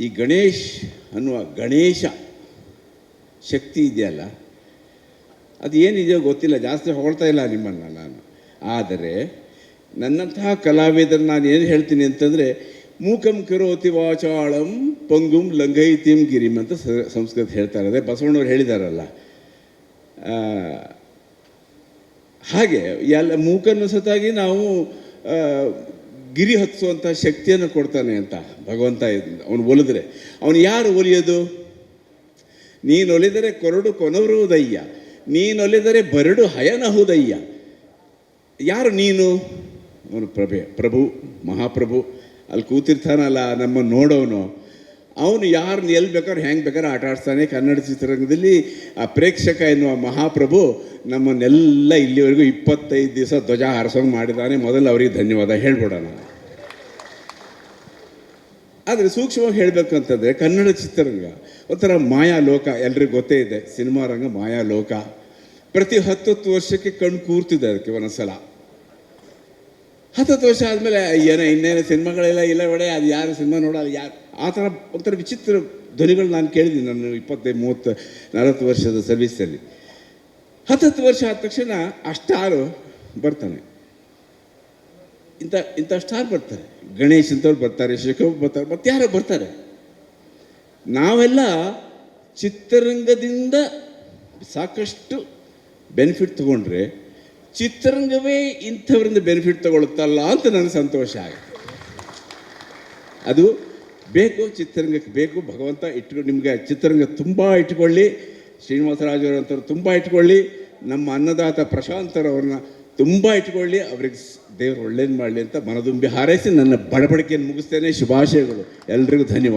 ಈ ಗಣೇಶ್ ಅನ್ನುವ ಗಣೇಶ ಶಕ್ತಿ ಇದೆಯಲ್ಲ? ಅದು ಏನಿದೆಯೋ ಗೊತ್ತಿಲ್ಲ, ಜಾಸ್ತಿ ಹೊಗಳ್ತಾ ಇಲ್ಲ ನಿಮ್ಮನ್ನು ನಾನು. ಆದರೆ ನನ್ನಂತಹ ಕಲಾವಿದರು ನಾನು ಏನು ಹೇಳ್ತೀನಿ ಅಂತಂದರೆ, ಮೂಕಂ ಕರೋತಿ ವಾಚಾಳಂ ಪಂಗುಂ ಲಂಗೈತಿಂ ಗಿರಿಂ ಅಂತ ಸಂಸ್ಕೃತ ಹೇಳ್ತಾರೆ ಅದೇ ಬಸವಣ್ಣವ್ರು ಹೇಳಿದಾರಲ್ಲ. ಹಾಗೆ ಎಲ್ಲ ಮೂಕನ್ನು ಸತಾಗಿ ನಾವು ಗಿರಿ ಹತ್ತಿಸುವಂಥ ಶಕ್ತಿಯನ್ನು ಕೊಡ್ತಾನೆ ಅಂತ ಭಗವಂತ ಅವನು ಒಲಿದ್ರೆ. ಅವನು ಯಾರು ಒಲಿಯೋದು? ನೀನು ಒಲಿದರೆ ಕೊರಡು ಕೊನವರುವುದಯ್ಯ ನೀನು ಒಲಿದರೆ ಬರಡು ಹಯನಹುದಯ್ಯ ಯಾರು ನೀನು? ಅವನು ಪ್ರಭೆ, ಪ್ರಭು, ಮಹಾಪ್ರಭು. ಅಲ್ಲಿ ಕೂತಿರ್ತಾನಲ್ಲ ನಮ್ಮ ನೋಡೋನು. ಅವನು ಯಾರನ್ನ ಎಲ್ಲಿ ಬೇಕಾದ್ರೆ ಹೆಂಗೆ ಬೇಕಾದ್ರೆ ಆಟ ಆಡಿಸ್ತಾನೆ. ಕನ್ನಡ ಚಿತ್ರರಂಗದಲ್ಲಿ ಆ ಪ್ರೇಕ್ಷಕ ಎನ್ನುವ ಮಹಾಪ್ರಭು ನಮ್ಮನ್ನೆಲ್ಲ ಇಲ್ಲಿವರೆಗೂ ಇಪ್ಪತ್ತೈದು ದಿವಸ ಧ್ವಜ ಹಾರಿಸೋಂಗೆ ಮಾಡಿದ್ದಾನೆ. ಮೊದಲು ಅವರಿಗೆ ಧನ್ಯವಾದ ಹೇಳ್ಬಿಡೋಣ. ಆದರೆ ಸೂಕ್ಷ್ಮವಾಗಿ ಹೇಳಬೇಕಂತಂದರೆ ಕನ್ನಡ ಚಿತ್ರರಂಗ ಒಂಥರ ಮಾಯಾ ಲೋಕ ಎಲ್ರಿಗೂ ಗೊತ್ತೇ ಇದೆ, ಸಿನಿಮಾ ರಂಗ ಮಾಯಾ ಲೋಕ ಪ್ರತಿ ಹತ್ತತ್ತು ವರ್ಷಕ್ಕೆ ಕಣ್ಣು ಕೂರ್ತಿದೆ ಅದಕ್ಕೆ ಒಂದೊಂದ್ಸಲ. ಹತ್ತತ್ತು ವರ್ಷ ಆದಮೇಲೆ, ಏನೋ ಇನ್ನೇನು ಸಿನಿಮಾಗಳೆಲ್ಲ ಇಲ್ಲ ಒಡೆ ಅದು ಯಾರು ಸಿನಿಮಾ ನೋಡಲ್ಲ ಯಾರು ಆ ಥರ ಒಂಥರ ವಿಚಿತ್ರ ಧ್ವನಿಗಳು ನಾನು ಕೇಳಿದ್ದೀನಿ ನಾನು ಇಪ್ಪತ್ತೈದು ಮೂವತ್ತು, ನಲವತ್ತು ವರ್ಷದ ಸರ್ವಿಸಲ್ಲಿ ಹತ್ತತ್ತು ವರ್ಷ ಆದ ತಕ್ಷಣ ಆ ಸ್ಟಾರು ಬರ್ತಾನೆ. ಇಂಥ ಇಂಥ ಸ್ಟಾರ್ ಬರ್ತಾರೆ. ಗಣೇಶ್ ಅಂತವ್ರು ಬರ್ತಾರೆ ಶಿಖರ್ ಬರ್ತಾರೆ, ಮತ್ತೆ ಯಾರೋ ಬರ್ತಾರೆ. ನಾವೆಲ್ಲ ಚಿತ್ರರಂಗದಿಂದ ಸಾಕಷ್ಟು ಬೆನಿಫಿಟ್ ತಗೊಂಡ್ರೆ ಚಿತ್ರರಂಗವೇ ಇಂಥವರಿಂದ ಬೆನಿಫಿಟ್ ತಗೊಳುತ್ತಲ್ಲ ಅಂತ ನನಗೆ ಸಂತೋಷ ಆಗುತ್ತೆ. ಅದು ಬೇಕು ಚಿತ್ರರಂಗಕ್ಕೆ ಬೇಕು, ಭಗವಂತ ಇಟ್ಕೊಂಡು ನಿಮಗೆ ಚಿತ್ರರಂಗ ತುಂಬ ಇಟ್ಕೊಳ್ಳಿ. ಶ್ರೀನಿವಾಸರಾಜವರಂಥವ್ರು ತುಂಬ ಇಟ್ಕೊಳ್ಳಿ. ನಮ್ಮ ಅನ್ನದಾತ ಪ್ರಶಾಂತರವ್ರನ್ನ ತುಂಬ ಇಟ್ಕೊಳ್ಳಿ. ಅವ್ರಿಗೆ ದೇವರು ಒಳ್ಳೇದು ಮಾಡಲಿ ಅಂತ ಮನದುಂಬಿ ಹಾರೈಸಿ ನನ್ನ ಬಡಬಡಿಕೆಯನ್ನು ಮುಗಿಸ್ತೇನೆ. ಶುಭಾಶಯಗಳು. ಎಲ್ರಿಗೂ ಧನ್ಯವಾದ.